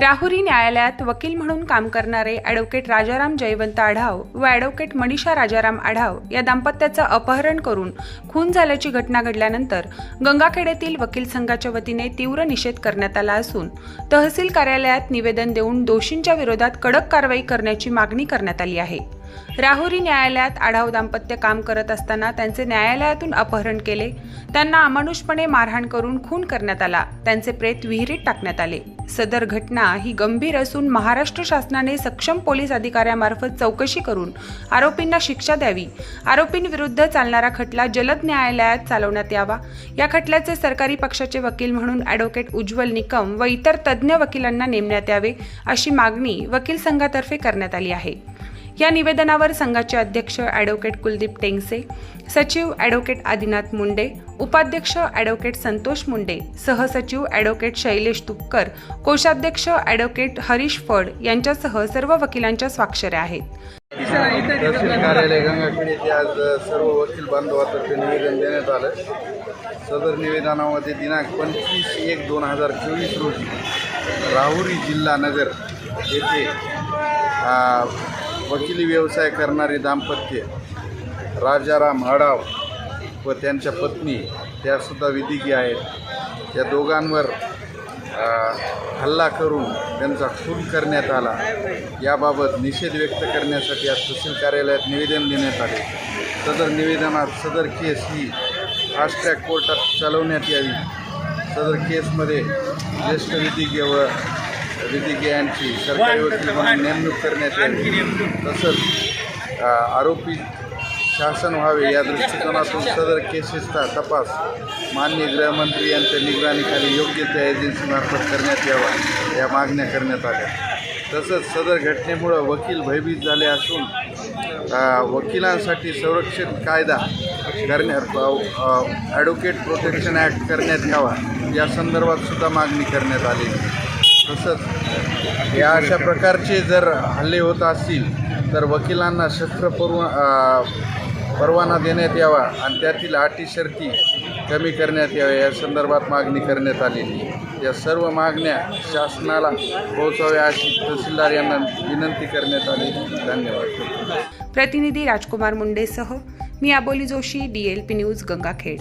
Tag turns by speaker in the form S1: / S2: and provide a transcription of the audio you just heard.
S1: राहुरी न्यायालयात वकील म्हणून काम करणारे ॲडव्होकेट राजाराम जयवंत आढाव व ॲडव्होकेट मनीषा राजाराम आढाव या दाम्पत्याचं अपहरण करून खून झाल्याची घटना घडल्यानंतर गंगाखेड्यातील वकील संघाच्या वतीने तीव्र निषेध करण्यात आला असून तहसील कार्यालयात निवेदन देऊन दोषींच्या विरोधात कडक कारवाई करण्याची मागणी करण्यात आली आहे. राहुरी न्यायालयात आढाव दाम्पत्य काम करत असताना त्यांचे न्यायालयातून अपहरण केले. त्यांना अमानुषपणे मारहाण करून खून करण्यात आला. त्यांचे प्रेत विहिरीत टाकण्यात आले. सदर घटना ही गंभीर असून महाराष्ट्र शासनाने सक्षम पोलीस अधिकाऱ्यामार्फत चौकशी करून आरोपींना शिक्षा द्यावी. आरोपींविरुद्ध चालणारा खटला जलद न्यायालयात चालवण्यात यावा. या खटल्याचे सरकारी पक्षाचे वकील म्हणून ॲडव्होकेट उज्ज्वल निकम व इतर तज्ज्ञ वकिलांना नेमण्यात यावे अशी मागणी वकील संघातर्फे करण्यात आली आहे. या निवेदनावर संघाचे अध्यक्ष ॲडव्होकेट कुलदीप टेंगसे सचिव ॲडव्होकेट आदिनाथ मुंडे उपाध्यक्ष ॲडव्होकेट संतोष मुंडे सहसचिव ॲडव्होकेट शैलेश तुपकर कोषाध्यक्ष ॲडव्होकेट हरीश फड यांच्यासह सर्व वकिलांच्या स्वाक्षऱ्या आहेत.
S2: तहसील कार्यालय गंगाखेड येथे आज सर्व वकील बांधवातर्फे निवेदन देण्यात आलं सदर निवेदनामध्ये दिनांक पंचवीस एक दोन हजार चोवीस रोजी राहुरी जिल्हा नगर येथे वकिली व्यवसाय करणारे दाम्पत्य राजाराम आडाव व त्यांच्या पत्नी त्यासुद्धा विधिकी आहेत. त्या दोघांवर हल्ला करून त्यांचा खून करण्यात आला. याबाबत निषेध व्यक्त करण्यासाठी आज तहसील कार्यालयात निवेदन देण्यात आले. सदर निवेदनात सदर केस ही फास्ट्रॅक कोर्टात चालवण्यात यावी. सदर केसमध्ये ज्येष्ठ विधिज्ञ व विधिज्ञ यांची सरकारी वकील म्हणून नेमणूक करण्यात यावी. तसंच आरोपी शासन व्हावे या दृष्टिकोनातून सदर केसेसचा तपास माननीय गृहमंत्री यांच्या निगराणीखाली योग्य त्या एजन्सीमार्फत करण्यात यावा या मागण्या करण्यात आल्या. तसंच सदर घटनेमुळं वकील भयभीत झाले असून वकिलांसाठी संरक्षण कायदा करण्यात ॲडव्होकेट प्रोटेक्शन ॲक्ट करण्यात यावा या संदर्भात सुद्धा मागणी करण्यात आली तसंच या अशा प्रकारचे जर हल्ले होत असतील तर वकिलांना शस्त्र परवा परवाना देण्यात यावा आणि त्यातील अटी शर्ती कमी करण्यात याव्या. या संदर्भात मागणी करण्यात आलेली या सर्व मागण्या शासनाला पोहोचाव्या अशी तहसीलदार यांना विनंती करण्यात आली. धन्यवाद.
S1: प्रतिनिधी राजकुमार मुंडेसह मी Aboli Joshi D L P news Gangakhed.